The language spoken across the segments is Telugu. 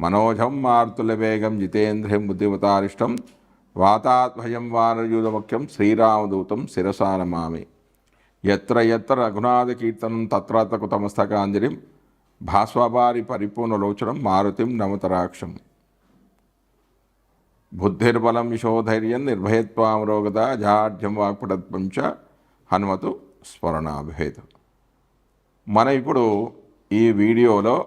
మనోజం మనోజం మార్తులవేగం జితేంద్రియం బుద్ధిమతారిష్టం వాతాత్మజం వానరయూధముఖ్యం శ్రీరామదూతం శిరసానమామి. ఎత్ర ఎత్ర రఘునాథ కీర్తనం తత్ర కుతమస్తకాంజలిం భాస్వవారి పరిపూర్ణలోచనం మారుతిం నమతరాక్షం బుద్ధిర్బలం యశోధైర్యం నిర్భయత్వామరోగత జాఢ్యం వాక్పటత్వం చ హనుమతు స్మరణాభేదం మనం ఇప్పుడు ఈ వీడియోలో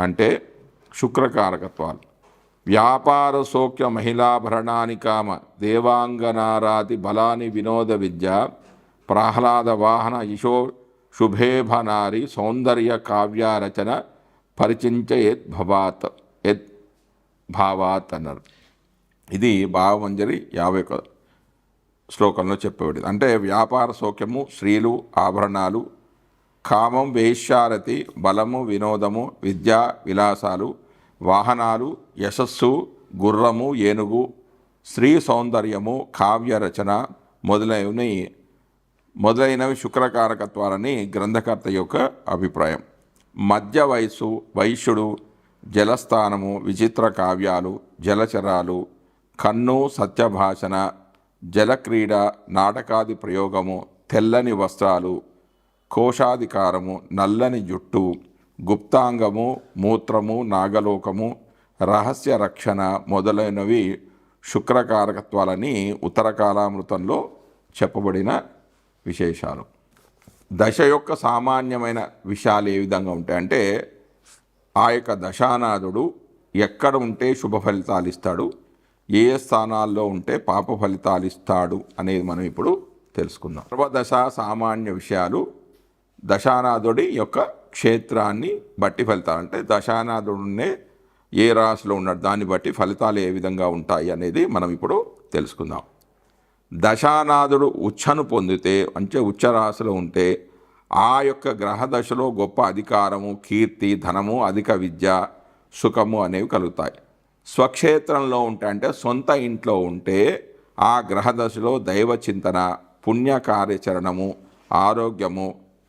అంటే శుక్రకారకత్వాలు. వ్యాపార సౌఖ్య మహిళాభరణాని కామ దేవాంగనారాతి బలాని వినోద విద్య ప్రహ్లాద వాహన యశో శుభేభనారి సౌందర్య కావ్యారచన పరిచించ యద్ భవాత్ యత్ భావాత్ అన్నారు. ఇది భావమంజరి యాభై ఒక శ్లోకంలో చెప్పబడింది. అంటే వ్యాపార సౌఖ్యము స్త్రీలు ఆభరణాలు కామం వేశ్యారతి బలము వినోదము విద్యా విలాసాలు వాహనాలు యశస్సు గుర్రము ఏనుగు స్త్రీ సౌందర్యము కావ్య రచన మొదలైనవి మొదలైనవి శుక్రకారకత్వాలని గ్రంథకర్త యొక్క అభిప్రాయం. మధ్య వయస్సు వైశ్యుడు జలస్థానము విచిత్ర కావ్యాలు జలచరాలు కన్ను సత్యభాషణ జలక్రీడ నాటకాది ప్రయోగము తెల్లని వస్త్రాలు కోశాధికారము నల్లని జుట్టు గుప్తాంగము మూత్రము నాగలోకము రహస్య రక్షణ మొదలైనవి శుక్రకారకత్వాలని ఉత్తరకాలామృతంలో చెప్పబడిన విశేషాలు. దశ యొక్క సామాన్యమైన విషయాలు ఏ విధంగా ఉంటాయంటే ఆ యొక్క దశానాథుడు ఎక్కడ ఉంటే శుభ ఫలితాలు ఇస్తాడు ఏ స్థానాల్లో ఉంటే పాప ఫలితాలు ఇస్తాడు అనేది మనం ఇప్పుడు తెలుసుకుందాం. సర్వదశ సామాన్య విషయాలు దశానాథుడి యొక్క క్షేత్రాన్ని బట్టి ఫలితాలు. అంటే దశానాథుడునే ఏ రాశిలో ఉన్నాడు దాన్ని బట్టి ఫలితాలు ఏ విధంగా ఉంటాయి అనేది మనం ఇప్పుడు తెలుసుకుందాం. దశానాథుడు ఉచ్చను పొందితే అంటే ఉచ్చ రాశిలో ఉంటే ఆ యొక్క గ్రహ దశలో గొప్ప అధికారము కీర్తి ధనము అధిక విద్య సుఖము అనేవి కలుగుతాయి. స్వక్షేత్రంలో ఉంటే అంటే సొంత ఇంట్లో ఉంటే ఆ గ్రహ దశలో దైవ చింతన పుణ్య కార్యాచరణము ఆరోగ్యము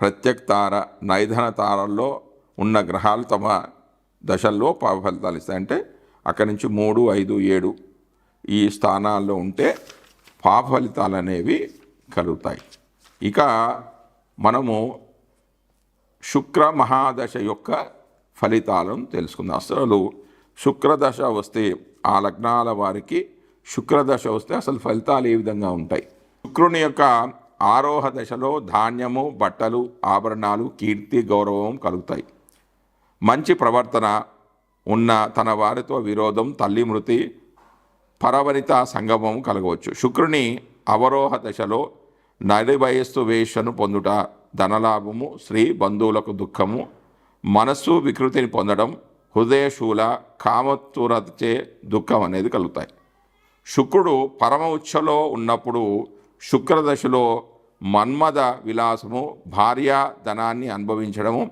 ప్రత్యక్ తార నైధన తారల్లో ఉన్న గ్రహాలు తమ దశల్లో పాప ఫలితాలు ఇస్తాయి. అంటే అక్కడి నుంచి మూడు ఐదు ఏడు ఈ స్థానాల్లో ఉంటే పాప ఫలితాలు అనేవి కలుగుతాయి. ఇక మనము శుక్ర మహాదశ యొక్క ఫలితాలను తెలుసుకుందాం. అసలు శుక్రదశ వస్తే ఆ లగ్నాల వారికి శుక్రదశ వస్తే అసలు ఫలితాలు ఏ విధంగా ఉంటాయి? శుక్రుని యొక్క ఆరోహ దశలో ధాన్యము బట్టలు ఆభరణాలు కీర్తి గౌరవం కలుగుతాయి. మంచి ప్రవర్తన ఉన్న తన వారితో విరోధం తల్లి మృతి పరవనిత సంగమం కలగవచ్చు. శుక్రుని అవరోహ దశలో నడి వయస్సు వేషను పొందుట ధనలాభము స్త్రీ బంధువులకు దుఃఖము మనస్సు వికృతిని పొందడం హృదయశూల కామతురచే దుఃఖం అనేది కలుగుతాయి. శుక్రుడు పరమ ఉచ్చలో ఉన్నప్పుడు శుక్రదశలో మన్మద విలాసము భార్య ధనాన్ని అనుభవించడము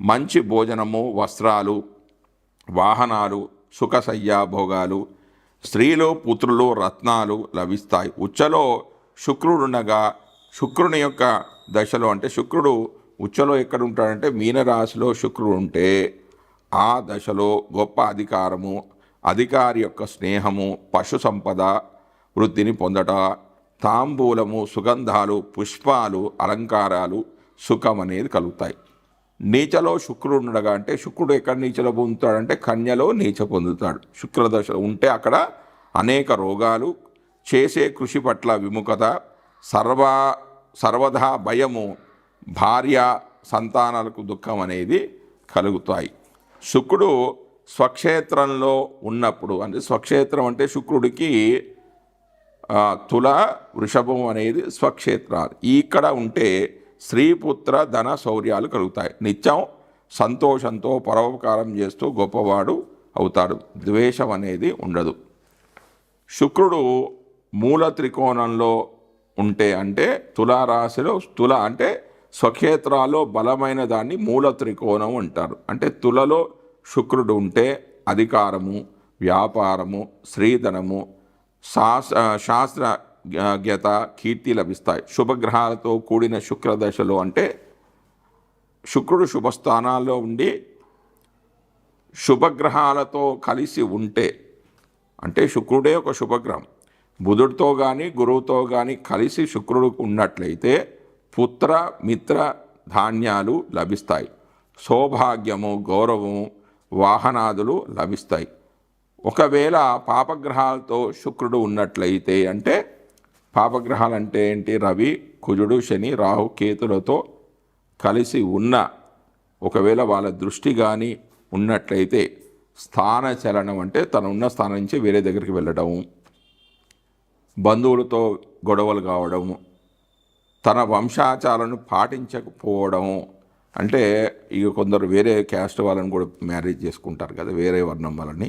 మంచి భోజనము వస్త్రాలు వాహనాలు సుఖసయ్య భోగాలు స్త్రీలు పుత్రులు రత్నాలు లభిస్తాయి. ఉచ్చలో శుక్రుడుండగా శుక్రుని యొక్క దశలో అంటే శుక్రుడు ఉచ్చలో ఎక్కడ ఉంటాడంటే మీనరాశిలో శుక్రుడు ఉంటే ఆ దశలో గొప్ప అధికారము అధికారి యొక్క స్నేహము పశు సంపద వృద్ధిని పొందట తాంబూలము సుగంధాలు పుష్పాలు అలంకారాలు సుఖం అనేది కలుగుతాయి. నీచలో శుక్రుడు ఉండగా అంటే శుక్రుడు ఎక్కడ నీచలో పొందుతాడంటే కన్యలో నీచ పొందుతాడు. శుక్రదశ ఉంటే అక్కడ అనేక రోగాలు చేసే కృషి పట్ల విముఖత సర్వ సర్వదా భయము భార్య సంతానాలకు దుఃఖం అనేది కలుగుతాయి. శుక్రుడు స్వక్షేత్రంలో ఉన్నప్పుడు అంటే స్వక్షేత్రం అంటే శుక్రుడికి తుల వృషభం అనేది స్వక్షేత్రాలు. ఇక్కడ ఉంటే స్త్రీపుత్ర ధన శౌర్యాలు కలుగుతాయి. నిత్యం సంతోషంతో పరోపకారం చేస్తూ గొప్పవాడు అవుతాడు. ద్వేషం అనేది ఉండదు. శుక్రుడు మూల త్రికోణంలో ఉంటే అంటే తులారాశిలో తుల అంటే స్వక్షేత్రాల్లో బలమైన దాన్ని మూల త్రికోణం అంటారు. అంటే తులలో శుక్రుడు ఉంటే అధికారము వ్యాపారము స్త్రీధనము శాస్త్ర జ్ఞత కీర్తి లభిస్తాయి. శుభగ్రహాలతో కూడిన శుక్రదశలో అంటే శుక్రుడు శుభస్థానాల్లో ఉండి శుభగ్రహాలతో కలిసి ఉంటే అంటే శుక్రుడే ఒక శుభగ్రహం. బుధుడితో కానీ గురువుతో కానీ కలిసి శుక్రుడు ఉన్నట్లయితే పుత్ర మిత్ర ధాన్యాలు లభిస్తాయి. సౌభాగ్యము గౌరవము వాహనాదులు లభిస్తాయి. ఒకవేళ పాపగ్రహాలతో శుక్రుడు ఉన్నట్లయితే అంటే పాపగ్రహాలు అంటే ఏంటి? రవి కుజుడు శని రాహు కేతులతో కలిసి ఉన్న ఒకవేళ వాళ్ళ దృష్టి కానీ ఉన్నట్లయితే స్థాన చలనం అంటే తను ఉన్న స్థానం నుంచి వేరే దగ్గరికి వెళ్ళడం బంధువులతో గొడవలు కావడము తన వంశాచారాలను పాటించకపోవడం అంటే ఇక కొందరు వేరే క్యాస్ట్ వాళ్ళని కూడా మ్యారేజ్ చేసుకుంటారు కదా వేరే వర్ణం వాళ్ళని.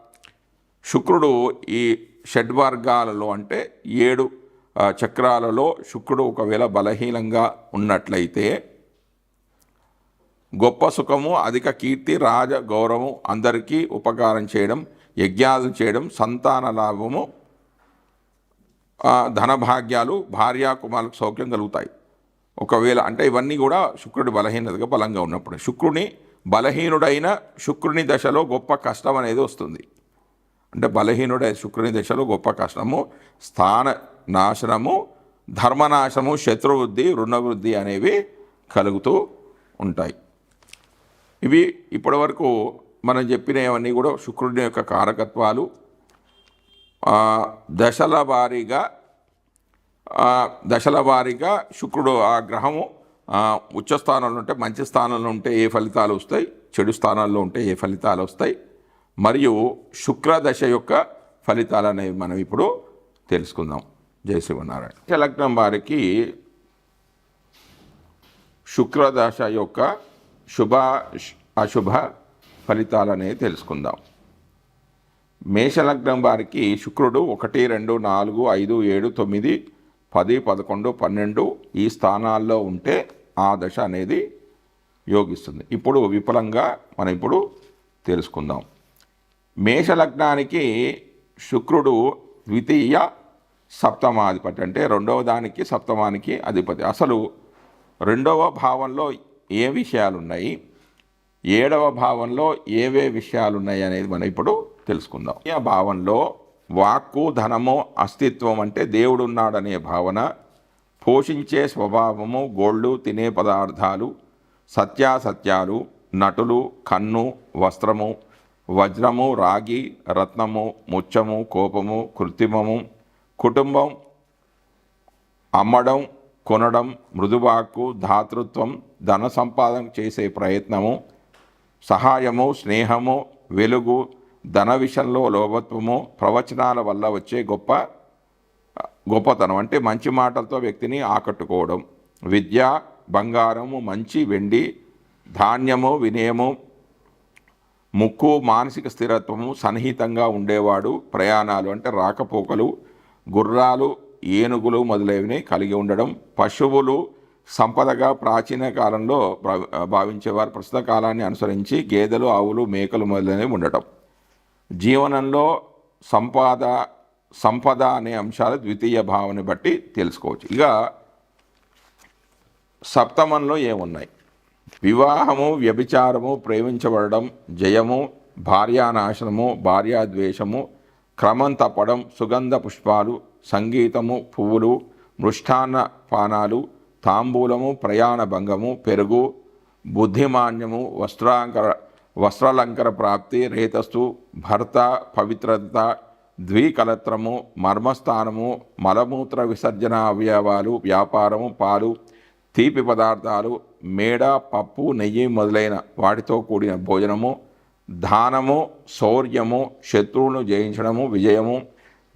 శుక్రుడు ఈ షడ్వర్గాలలో అంటే ఏడు చక్రాలలో శుక్రుడు ఒకవేళ బలహీనంగా ఉన్నట్లయితే గొప్ప సుఖము అధిక కీర్తి రాజ గౌరవం అందరికీ ఉపకారం చేయడం యజ్ఞాలు చేయడం సంతాన లాభము ధనభాగ్యాలు భార్యా కుమారులకు సౌఖ్యం కలుగుతాయి. ఒకవేళ అంటే ఇవన్నీ కూడా శుక్రుడి బలహీనతగా బలంగా ఉన్నప్పుడు శుక్రుని బలహీనుడైన శుక్రుని దశలో గొప్ప కష్టం అనేది వస్తుంది. అంటే బలహీనుడైన శుక్రుని దశలో గొప్ప కష్టము స్థాన నాశనము ధర్మనాశము శత్రువృద్ధి రుణవృద్ధి అనేవి కలుగుతూ ఉంటాయి. ఇవి ఇప్పటివరకు మనం చెప్పినవన్నీ కూడా శుక్రుని యొక్క కారకత్వాలు. దశల వారీగా దశల వారీగా శుక్రుడు ఆ గ్రహము ఉచ్చ స్థానంలో ఉంటే మంచి స్థానంలో ఉంటే ఏ ఫలితాలు వస్తాయి చెడు స్థానాల్లో ఉంటే ఏ ఫలితాలు వస్తాయి. మరియు శుక్ర దశ యొక్క ఫలితాలనేవి మనం ఇప్పుడు తెలుసుకుందాం. జయ శివనారాయణ లగ్నం వారికి శుక్రదశ యొక్క శుభ అశుభ ఫలితాలనేవి తెలుసుకుందాం. మేషలగ్నం వారికి శుక్రుడు ఒకటి రెండు నాలుగు ఐదు ఏడు తొమ్మిది పది పదకొండు పన్నెండు ఈ స్థానాల్లో ఉంటే ఆ దశ అనేది యోగిస్తుంది. ఇప్పుడు విపులంగా మనం ఇప్పుడు తెలుసుకుందాం. మేషలగ్నానికి శుక్రుడు ద్వితీయ సప్తమాధిపతి అంటే రెండవ దానికి సప్తమానికి అధిపతి. అసలు రెండవ భావంలో ఏ విషయాలు ఉన్నాయి ఏడవ భావంలో ఏవే విషయాలు ఉన్నాయి అనేది మనం ఇప్పుడు తెలుసుకుందాం. ఈ భావంలో వాక్కు ధనము అస్తిత్వం అంటే దేవుడున్నాడనే భావన పోషించే స్వభావము గోళ్ళు తినే పదార్థాలు సత్యాసత్యాలు నటులు కన్ను వస్త్రము వజ్రము రాగి రత్నము ముచ్చము కోపము కృత్రిమము కుటుంబం అమ్మడం కొనడం మృదువాక్కు ధాతృత్వం ధన సంపాదన చేసే ప్రయత్నము సహాయము స్నేహము వెలుగు ధన విషయంలో లోభత్వము ప్రవచనాల వల్ల వచ్చే గొప్ప గొప్పతనం అంటే మంచి మాటలతో వ్యక్తిని ఆకట్టుకోవడం. విద్య బంగారము మంచి వెండి ధాన్యము వినయము ముక్కు మానసిక స్థిరత్వము సన్నిహితంగా ఉండేవాడు. ప్రయాణాలు అంటే రాకపోకలు గుర్రాలు ఏనుగులు మొదలైనవి కలిగి ఉండడం. పశువులు సంపదగా ప్రాచీన కాలంలో భా- భావించేవారు. ప్రస్తుత కాలాన్ని అనుసరించి గేదెలు ఆవులు మేకలు మొదలైనవి ఉండటం. జీవనంలో సంపాద సంపద అనే అంశాలు ద్వితీయ భావాన్ని బట్టి తెలుసుకోవచ్చు. ఇక సప్తమంలో ఏమున్నాయి? వివాహము వ్యభిచారము ప్రేమించబడడం జయము భార్యానాశనము భార్యాద్వేషము క్రమం తప్పడం సుగంధ పుష్పాలు సంగీతము పువ్వులు మృష్టాన్న పానాలు తాంబూలము ప్రయాణ భంగము పెరుగు బుద్ధిమాన్యము వస్త్రాంకర వస్త్రాలంకర ప్రాప్తి రేతస్సు భర్త పవిత్రత ద్వికలత్రము మర్మస్థానము మలమూత్ర విసర్జన అవయవాలు వ్యాపారము పాలు తీపి పదార్థాలు మేడ పప్పు నెయ్యి మొదలైన వాటితో కూడిన భోజనము దానము శౌర్యము శత్రువులను జయించడము విజయము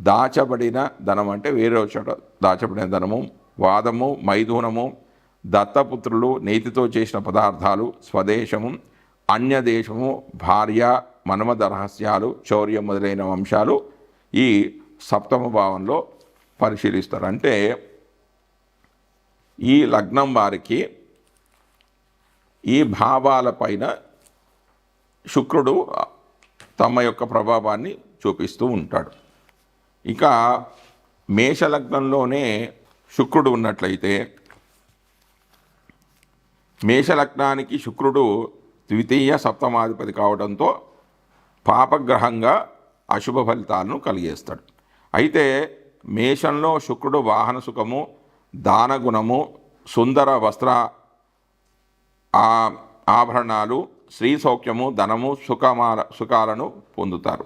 దాచబడిన ధనం అంటే వేరే చోట దాచబడిన ధనము వాదము మైథునము దత్తపుత్రులు నీతితో చేసిన పదార్థాలు స్వదేశము అన్యదేశము భార్య మన్మథ రహస్యాలు శౌర్యం మొదలైన అంశాలు ఈ సప్తమ భావంలో పరిశీలిస్తారు. అంటే ఈ లగ్నం వారికి ఈ భావాలపైన శుక్రుడు తమ యొక్క ప్రభావాన్ని చూపిస్తూ ఉంటాడు. ఇక మేషలగ్నంలోనే శుక్రుడు ఉన్నట్లయితే మేషలగ్నానికి శుక్రుడు ద్వితీయ సప్తమాధిపతి కావడంతో పాపగ్రహంగా అశుభ ఫలితాలను కలిగేస్తాడు. అయితే మేషంలో శుక్రుడు వాహన సుఖము దానగుణము సుందర వస్త్ర ఆ ఆభరణాలు స్త్రీ సౌఖ్యము ధనము సుఖమాల సుఖాలను పొందుతారు.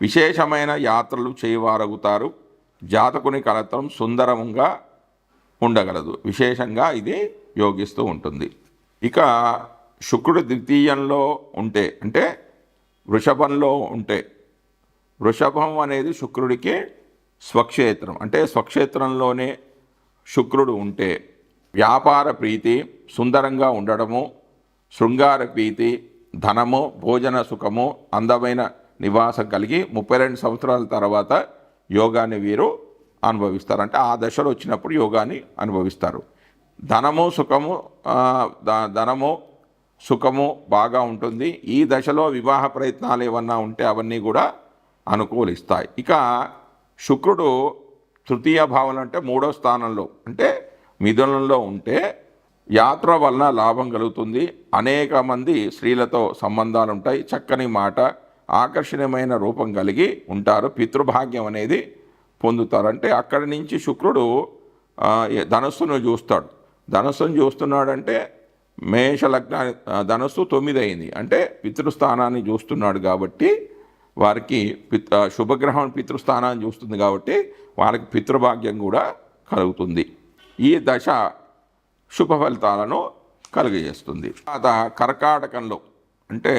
విశేషమైన యాత్రలు చేయవారగుతారు. జాతకుని కలత్రం సుందరంగా ఉండగలదు. విశేషంగా ఇది యోగిస్తూ ఉంటుంది. ఇక శుక్రుడు ద్వితీయంలో ఉంటే అంటే వృషభంలో ఉంటే వృషభం అనేది శుక్రుడికి స్వక్షేత్రం అంటే స్వక్షేత్రంలోనే శుక్రుడు ఉంటే వ్యాపార ప్రీతి సుందరంగా ఉండడము శృంగార ప్రీతి ధనము భోజన సుఖము అందమైన నివాసం కలిగి ముప్పై రెండు సంవత్సరాల తర్వాత యోగాన్ని వీరు అనుభవిస్తారు అంటే ఆ దశలో వచ్చినప్పుడు యోగాన్ని అనుభవిస్తారు. ధనము సుఖము ద- ధనము సుఖము బాగా ఉంటుంది. ఈ దశలో వివాహ ప్రయత్నాలు ఏమన్నా ఉంటే అవన్నీ కూడా అనుకూలిస్తాయి. ఇక శుక్రుడు తృతీయ భావన అంటే మూడో స్థానంలో అంటే మిథునంలో ఉంటే యాత్ర వలన లాభం కలుగుతుంది. అనేక మంది స్త్రీలతో సంబంధాలు ఉంటాయి. చక్కని మాట ఆకర్షణీయమైన రూపం కలిగి ఉంటారు. పితృభాగ్యం అనేది పొందుతారు అంటే అక్కడి నుంచి శుక్రుడు ధనస్సును చూస్తాడు. ధనస్సును చూస్తున్నాడంటే మేష లగ్న ధనస్సు తొమ్మిది అయింది అంటే పితృస్థానాన్ని చూస్తున్నాడు కాబట్టి వారికి పిత్ శుభగ్రహం పితృస్థానాన్ని చూస్తుంది కాబట్టి వాళ్ళకి పితృభాగ్యం కూడా కలుగుతుంది. ఈ దశ శుభ ఫలితాలను కలుగజేస్తుంది. తర్వాత కర్కాటకంలో అంటే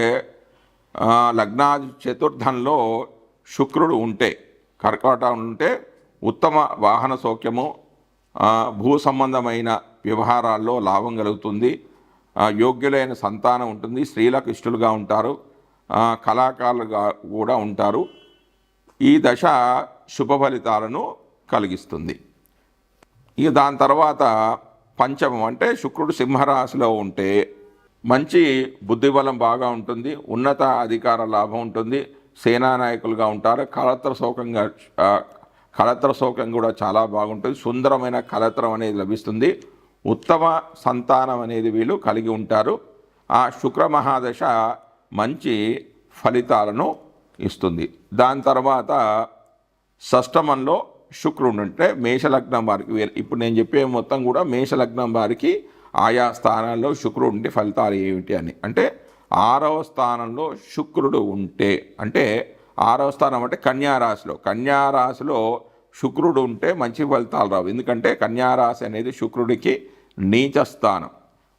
లగ్నాది చతుర్థంలో శుక్రుడు ఉంటే కర్కాటకం ఉంటే ఉత్తమ వాహన సౌఖ్యము భూ సంబంధమైన వ్యవహారాల్లో లాభం కలుగుతుంది. యోగ్యులైన సంతానం ఉంటుంది స్త్రీలకు ఇష్టలుగా ఉంటారు కళాకారులుగా కూడా ఉంటారు. ఈ దశ శుభ ఫలితాలను కలిగిస్తుంది. ఇక దాని తర్వాత పంచమం అంటే శుక్రుడు సింహరాశిలో ఉంటే మంచి బుద్ధిబలం బాగా ఉంటుంది ఉన్నత అధికార లాభం ఉంటుంది సేనానాయకులుగా ఉంటారు కళత్ర శోకంగా కళత్ర శోకం కూడా చాలా బాగుంటుంది సుందరమైన కళత్రం అనేది లభిస్తుంది ఉత్తమ సంతానం అనేది వీళ్ళు కలిగి ఉంటారు ఆ శుక్ర మహాదశ మంచి ఫలితాలను ఇస్తుంది. దాని తర్వాత షష్టమంలో శుక్రుడు అంటే మేషలగ్నం వారికి ఇప్పుడు నేను చెప్పే మొత్తం కూడా మేషలగ్నం వారికి ఆయా స్థానాల్లో శుక్రుడు ఉంటే ఫలితాలు ఏమిటి అని. అంటే ఆరవ స్థానంలో శుక్రుడు ఉంటే అంటే ఆరవ స్థానం అంటే కన్యారాశిలో కన్యారాశిలో శుక్రుడు ఉంటే మంచి ఫలితాలు రావు. ఎందుకంటే కన్యారాశి అనేది శుక్రుడికి నీచ స్థానం.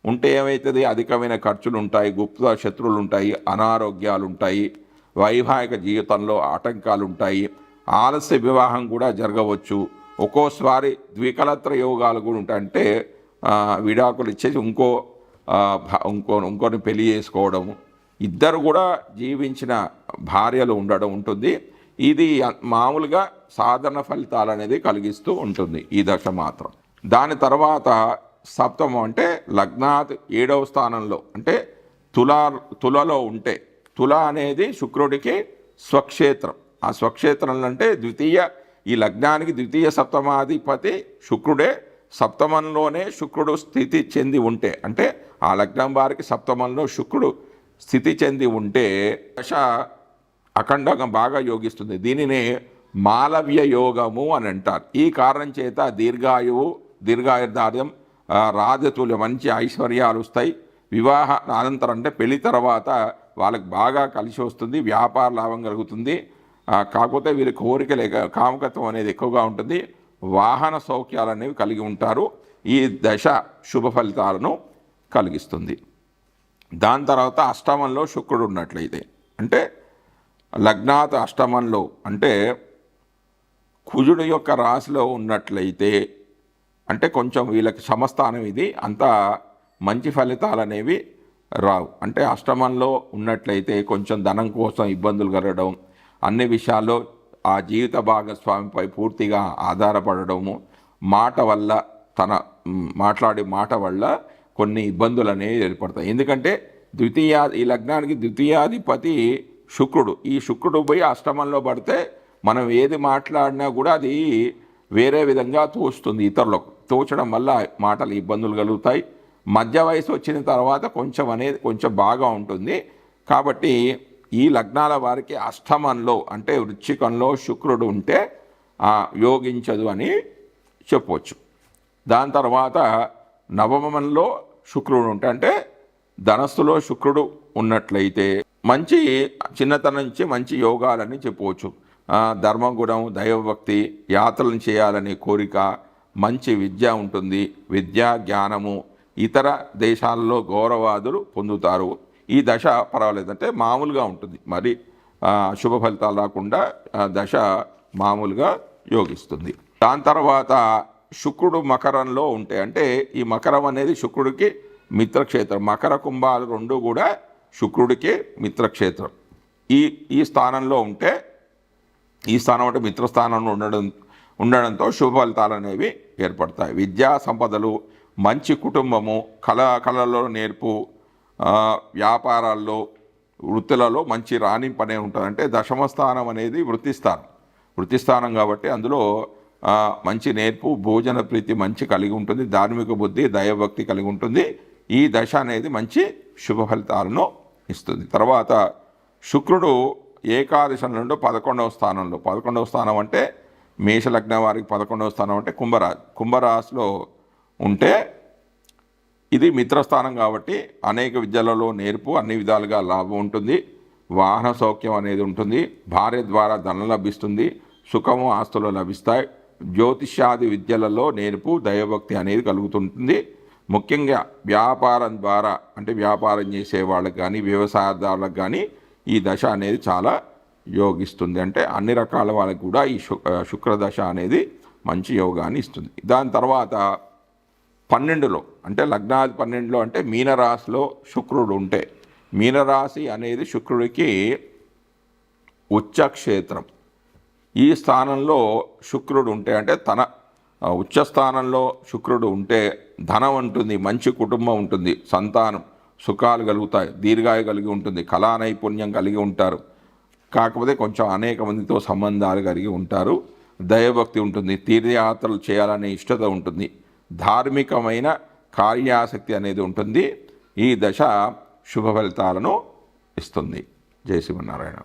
ఉంటే ఏమవుతుంది అధికమైన ఖర్చులు ఉంటాయి గుప్త శత్రువులు ఉంటాయి అనారోగ్యాలు ఉంటాయి వైవాహిక జీవితంలో ఆటంకాలు ఉంటాయి ఆలస్య వివాహం కూడా జరగవచ్చు. ఒక్కోసారి ద్వికలత్ర యోగాలు కూడా ఉంటాయి. అంటే విడాకులు ఇచ్చేసి ఇంకో ఇంకో ఇంకోని పెళ్ళి చేసుకోవడం. ఇద్దరు కూడా జీవించిన భార్యలు ఉండడం ఉంటుంది. ఇది మామూలుగా సాధారణ ఫలితాలు అనేది కలిగిస్తూ ఉంటుంది ఈ దశ మాత్రం. దాని తర్వాత సప్తమం అంటే లగ్నాత్ ఏడవ స్థానంలో అంటే తులా తులలో ఉంటే. తుల అనేది శుక్రుడికి స్వక్షేత్రం. ఆ స్వక్షేత్రం అంటే ద్వితీయ ఈ లగ్నానికి ద్వితీయ సప్తమాధిపతి శుక్రుడే సప్తమంలోనే శుక్రుడు స్థితి చెంది ఉంటే అంటే ఆ లగ్నం వారికి సప్తమంలో శుక్రుడు స్థితి చెంది ఉంటే దశ అఖండంగా బాగా యోగిస్తుంది. దీనిని మాలవ్య యోగము అని అంటారు. ఈ కారణం చేత దీర్ఘాయువు దీర్ఘాయుర్దార్యం ఆ, మంచి ఐశ్వర్యాలు వస్తాయి. వివాహ అనంతరం అంటే పెళ్ళి తర్వాత వాళ్ళకి బాగా కలిసి వస్తుంది వ్యాపార లాభం కలుగుతుంది. కాకపోతే వీరి కోరికలు ఎక- కామకత్వం అనేది ఎక్కువగా ఉంటుంది. వాహన సౌఖ్యాలు అనేవి కలిగి ఉంటారు. ఈ దశ శుభ ఫలితాలను కలిగిస్తుంది. దాని తర్వాత అష్టమంలో శుక్రుడు ఉన్నట్లయితే అంటే లగ్నాత్ అష్టమంలో అంటే కుజుడు యొక్క రాశిలో ఉన్నట్లయితే అంటే కొంచెం వీళ్ళకి సమస్థానం ఇది అంత మంచి ఫలితాలు అనేవి రావు. అంటే అష్టమంలో ఉన్నట్లయితే కొంచెం ధనం కోసం ఇబ్బందులు కలగడం అన్ని విషయాల్లో ఆ జీవిత భాగస్వామిపై పూర్తిగా ఆధారపడడము మాట వల్ల తన మాట్లాడే మాట వల్ల కొన్ని ఇబ్బందులు అనేవి ఏర్పడతాయి. ఎందుకంటే ద్వితీయ ఈ లగ్నానికి ద్వితీయాధిపతి శుక్రుడు. ఈ శుక్రుడు పోయి అష్టమంలో పడితే మనం ఏది మాట్లాడినా కూడా అది వేరే విధంగా తోస్తుంది ఇతరులకు. తోచడం వల్ల మాటలు ఇబ్బందులు కలుగుతాయి. మధ్య వయసు వచ్చిన తర్వాత కొంచెం అనేది కొంచెం బాగా ఉంటుంది. కాబట్టి ఈ లగ్నాల వారికి అష్టమంలో అంటే వృచ్చికంలో శుక్రుడు ఉంటే యోగించదు అని చెప్పవచ్చు దాని తర్వాత నవమంలో శుక్రుడు ఉంటే అంటే ధనస్సులో శుక్రుడు ఉన్నట్లయితే మంచి చిన్నతనం నుంచి మంచి యోగాలని చెప్పవచ్చు ధర్మగుణం దైవభక్తి యాత్రలను చేయాలనే కోరిక మంచి విద్య ఉంటుంది. విద్య జ్ఞానము ఇతర దేశాల్లో గౌరవాదులు పొందుతారు. ఈ దశ పర్వాలేదంటే మామూలుగా ఉంటుంది. మరి శుభ ఫలితాలు రాకుండా దశ మామూలుగా యోగిస్తుంది. దాని తర్వాత శుక్రుడు మకరంలో ఉంటే అంటే ఈ మకరం అనేది శుక్రుడికి మిత్రక్షేత్రం. మకర కుంభాలు రెండు కూడా శుక్రుడికి మిత్రక్షేత్రం. ఈ ఈ స్థానంలో ఉంటే ఈ స్థానం అంటే మిత్రస్థానంలో ఉండడం ఉండడంతో శుభ ఫలితాలు అనేవి ఏర్పడతాయి. విద్యా సంపదలు మంచి కుటుంబము కళ కళలో నేర్పు వ్యాపారాల్లో వృత్తులలో మంచి రాణింపు అనేది ఉంటుంది అంటే దశమ స్థానం అనేది వృత్తి స్థానం. వృత్తి స్థానం కాబట్టి అందులో మంచి నేర్పు భోజన ప్రీతి మంచి కలిగి ఉంటుంది ధార్మిక బుద్ధి దైవభక్తి కలిగి ఉంటుంది. ఈ దశ అనేది మంచి శుభ ఫలితాలను ఇస్తుంది. తర్వాత శుక్రుడు ఏకాదశం నుండి పదకొండవ స్థానంలో పదకొండవ స్థానం అంటే మేషలగ్న వారికి పదకొండవ స్థానం అంటే కుంభరాశి కుంభరాశిలో ఉంటే ఇది మిత్రస్థానం కాబట్టి అనేక విద్యలలో నేర్పు అన్ని విధాలుగా లాభం ఉంటుంది. వాహన సౌఖ్యం అనేది ఉంటుంది. భార్య ద్వారా ధనం లభిస్తుంది. సుఖము ఆస్తులు లభిస్తాయి. జ్యోతిష్యాది విద్యలలో నేర్పు దైవభక్తి అనేది కలుగుతుంటుంది. ముఖ్యంగా వ్యాపారం ద్వారా అంటే వ్యాపారం చేసే వాళ్ళకి కానీ వ్యవసాయదారులకు కానీ ఈ దశ అనేది చాలా యోగిస్తుంది. అంటే అన్ని రకాల వాళ్ళకి కూడా ఈ శుక్ర శుక్రదశ అనేది మంచి యోగాన్ని ఇస్తుంది. దాని తర్వాత పన్నెండులో అంటే లగ్నాది పన్నెండులో అంటే మీనరాశిలో శుక్రుడు ఉంటే మీనరాశి అనేది శుక్రుడికి ఉచ్చక్షేత్రం. ఈ స్థానంలో శుక్రుడు ఉంటే అంటే తన ఉచ్చస్థానంలో స్థానంలో శుక్రుడు ఉంటే ధనం ఉంటుంది మంచి కుటుంబం ఉంటుంది సంతానం సుఖాలు కలుగుతాయి దీర్ఘాయు కలిగి ఉంటుంది కళా నైపుణ్యం కలిగి ఉంటారు. కాకపోతే కొంచెం అనేక మందితో సంబంధాలు కలిగి ఉంటారు. దయభక్తి ఉంటుంది తీర్థయాత్రలు చేయాలనే ఇష్టత ఉంటుంది. ధార్మికమైన కార్యాసక్తి అనేది ఉంటుంది. ఈ దశ శుభ ఫలితాలను ఇస్తుంది. జయ శ్రీమన్నారాయణ.